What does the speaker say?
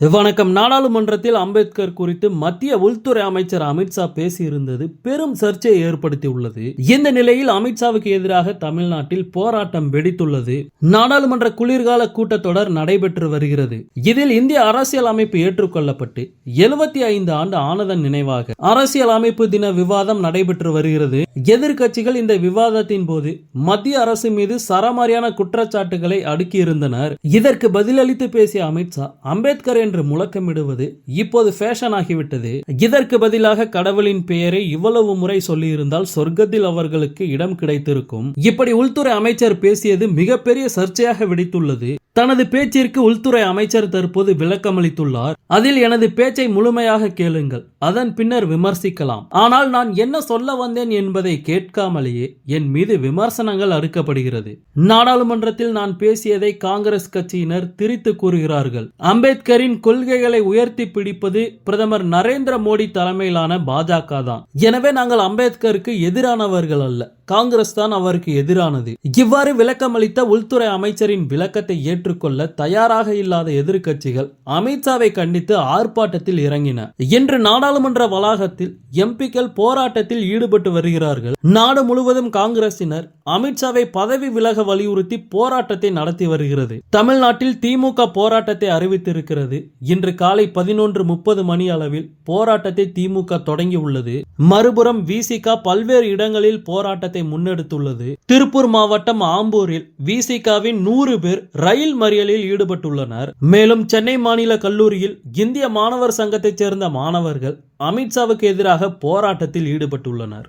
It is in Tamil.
வணக்கம். நாடாளுமன்றத்தில் அம்பேத்கர் குறித்து மத்திய உள்துறை அமைச்சர் அமித்ஷா பேசியிருந்தது பெரும் சர்ச்சையை ஏற்படுத்தியுள்ளது. இந்த நிலையில் அமித்ஷாவுக்கு எதிராக தமிழ்நாட்டில் போராட்டம் வெடித்துள்ளது. நாடாளுமன்ற குளிர்கால கூட்டத்தொடர் நடைபெற்று வருகிறது. இதில் இந்திய அரசியல் அமைப்பு ஏற்றுக்கொள்ளப்பட்டு எழுபத்தி ஐந்து ஆண்டு ஆனதன் நினைவாக அரசியல் அமைப்பு தின விவாதம் நடைபெற்று வருகிறது. எதிர்க்கட்சிகள் இந்த விவாதத்தின் போது மத்திய அரசு மீது சரமாரியான குற்றச்சாட்டுகளை அடுக்கியிருந்தனர். இதற்கு பதிலளித்து பேசிய அமித்ஷா அம்பேத்கர் என்று முழக்கமிடுவது இப்போது ஃபேஷன் ஆகிவிட்டது. இதற்கு பதிலாக கடவுளின் பெயரை இவ்வளவு முறை சொல்லியிருந்தால் சொர்க்கத்தில் அவர்களுக்கு இடம் கிடைத்திருக்கும். இப்படி உள்துறை அமைச்சர் பேசியது மிகப்பெரிய சர்ச்சையாக வெடித்துள்ளது. தனது பேச்சிற்கு உள்துறை அமைச்சர் தற்போது விளக்கமளித்துள்ளார். அதில் எனது பேச்சை முழுமையாக கேளுங்கள். அதன் பின்னர் விமர்சிக்கலாம். ஆனால் நான் என்ன சொல்ல வந்தேன் என்பதை கேட்காமலேயே என் மீது விமர்சனங்கள் அடுக்கப்படுகிறது நாடாளுமன்றத்தில் நான் பேசியதை காங்கிரஸ் கட்சியினர் திரித்து கூறுகிறார்கள். அம்பேத்கரின் கொள்கைகளை உயர்த்தி பிடிப்பது பிரதமர் நரேந்திர மோடி தலைமையிலான பாஜக தான். எனவே நாங்கள் அம்பேத்கருக்கு எதிரானவர்கள் அல்ல. காங்கிரஸ் தான் அவருக்கு எதிரானது. இவ்வாறு விளக்கமளித்த உள்துறை அமைச்சரின் விளக்கத்தை ஏற்றுக்கொள்ள தயாராக இல்லாத எதிர்கட்சிகள் அமித்ஷாவை கண்டித்து ஆர்ப்பாட்டத்தில் இறங்கின. இன்று நாடாளுமன்ற வளாகத்தில் எம்பிக்கள் போராட்டத்தில் ஈடுபட்டு வருகிறார்கள். நாடு முழுவதும் காங்கிரசினர் அமித்ஷாவை பதவி விலக வலியுறுத்தி போராட்டத்தை நடத்தி வருகிறது. தமிழ்நாட்டில் திமுக போராட்டத்தை அறிவித்திருக்கிறது. இன்று காலை பதினொன்று முப்பது மணி அளவில் போராட்டத்தை திமுக தொடங்கி உள்ளது. மறுபுறம் விசிக பல்வேறு இடங்களில் போராட்டத்தை முன்னெடுத்துள்ளது. திருப்பூர் மாவட்டம் ஆம்பூரில் விசிகாவின் நூறு பேர் ரயில் மறியலில் ஈடுபட்டுள்ளனர். மேலும் சென்னை மாநில கல்லூரியில் இந்திய மாணவர் சங்கத்தைச் சேர்ந்த மாணவர்கள் அமித்ஷாவுக்கு எதிராக போராட்டத்தில் ஈடுபட்டுள்ளனர்.